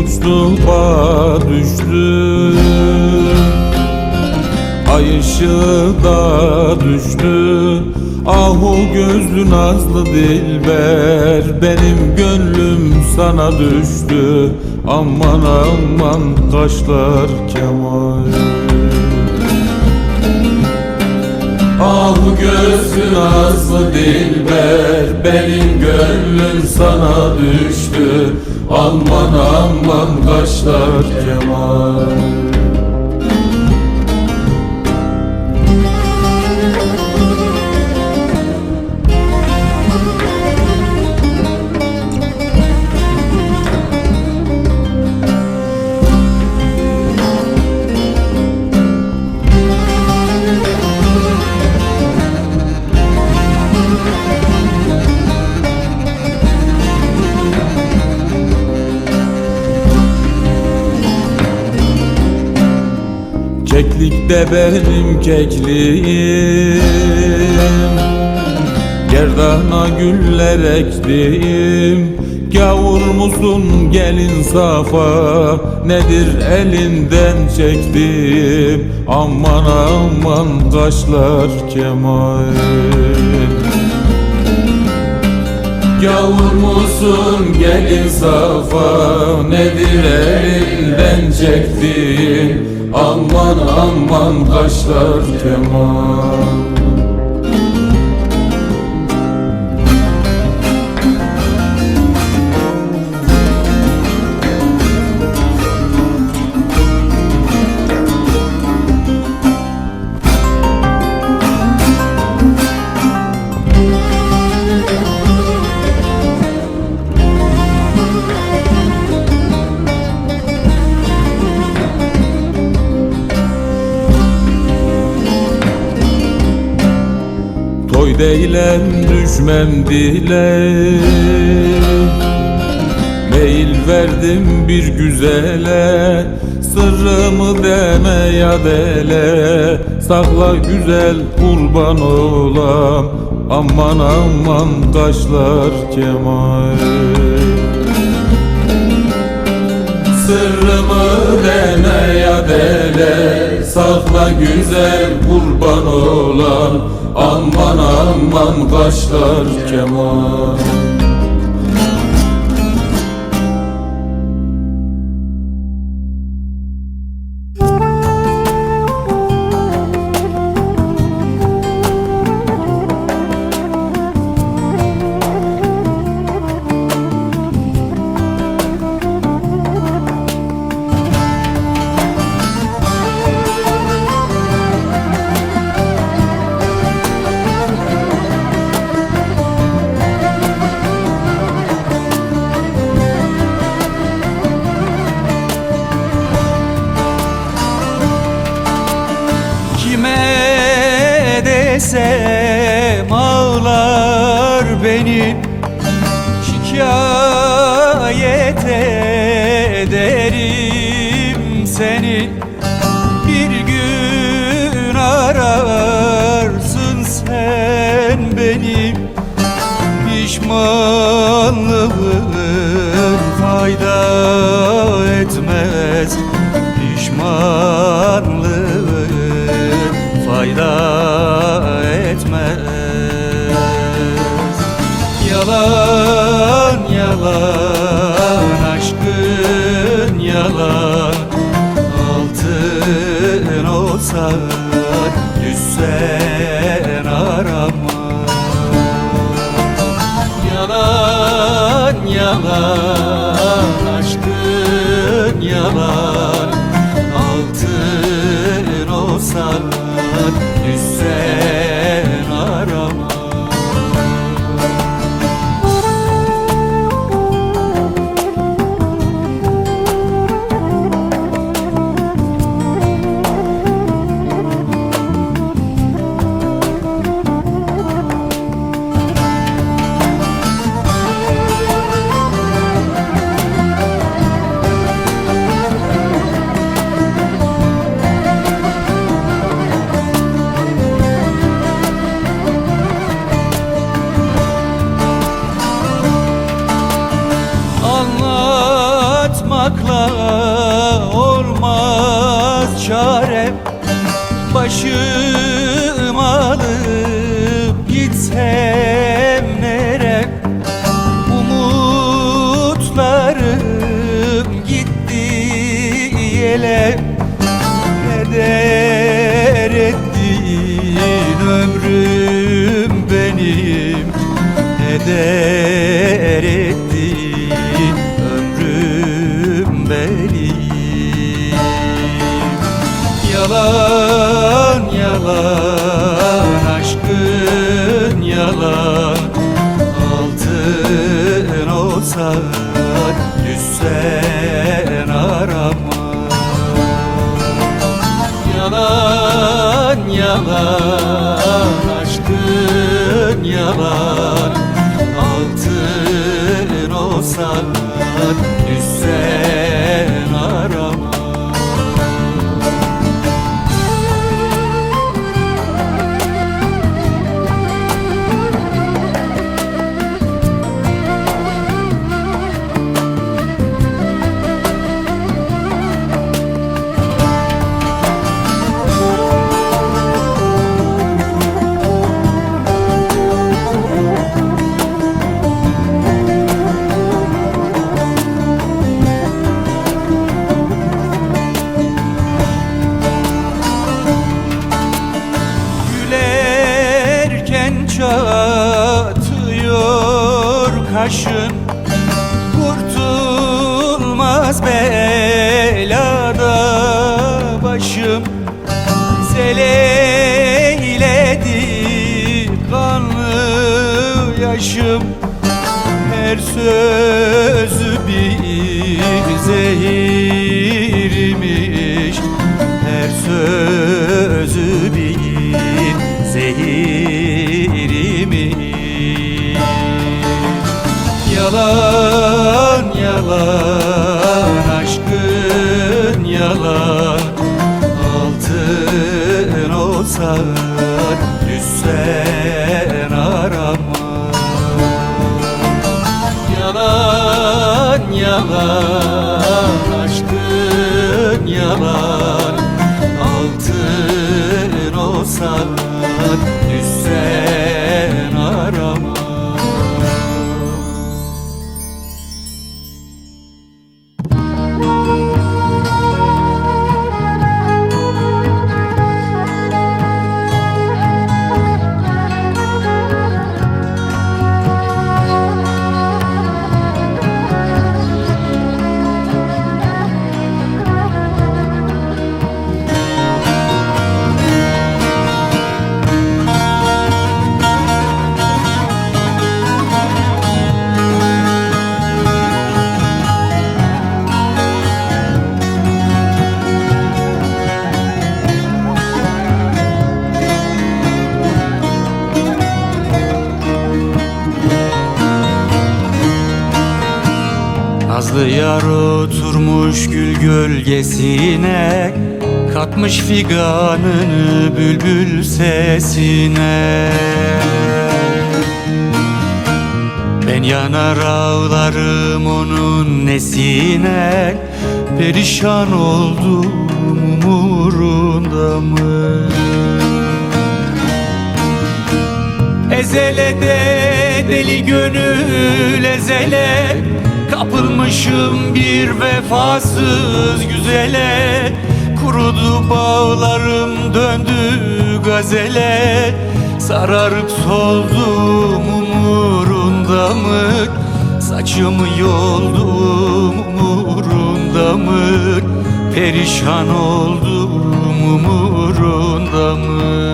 meczuba düştü. Ay da düştü. Ahu gözlü nazlı dilber Benim gönlüm sana düştü. Aman aman kaşlar kemal Ahu gözlü nazlı dilber Benim gönlüm sana düştü. Aman aman kaşlar kemal Keklik de benim kekliğim. Gerdana güller ektim Gavur musun gelin safa. Nedir elinden çektim Aman aman kaşlar kemal Gavur musun gelin safa. Nedir elinden çektin Aman aman kaşlar kemal Değilim düşmem dile Meyil verdim bir güzele Sırrımı deme ya dele Sakla güzel kurban olam Aman aman kaşlar kemal Sırrımı deme ya dele. Sakla güzel kurban olan Aman aman kaşlar kemal beni Şikayet ederim seni. Bir gün ararsın sen beni. Pişmanlığın fayda etmez. Pişmanlığın fayda Yalan çarem Başım alıp gitsem nerem Umutlarım gitti yele. Heder ettin ömrüm benim? Heder olsa düşsen arama. Yalan yalan aşkın yalan Çatıyor kaşın. Kurtulmaz belada başım. Seleyledi kanlı yaşım. Her sözü bir zehirmiş. Her sözü bir zehirmiş Yalan aşkın yalan. Altın olsa düşsen arama. Yalan yalan aşkın yalan. Altın olsa Nazlı yar oturmuş gül gölgesine Katmış figanını bülbül sesine Ben yanar ağlarım onun nesine Perişan oldum umurunda mı? Ezele de deli gönül ezele Kapılmışım bir vefasız güzele Kurudu bağlarım döndü gazele Sararıp soldum umurunda mı? Saçımı yoldum umurunda mı? Perişan oldum umurunda mı?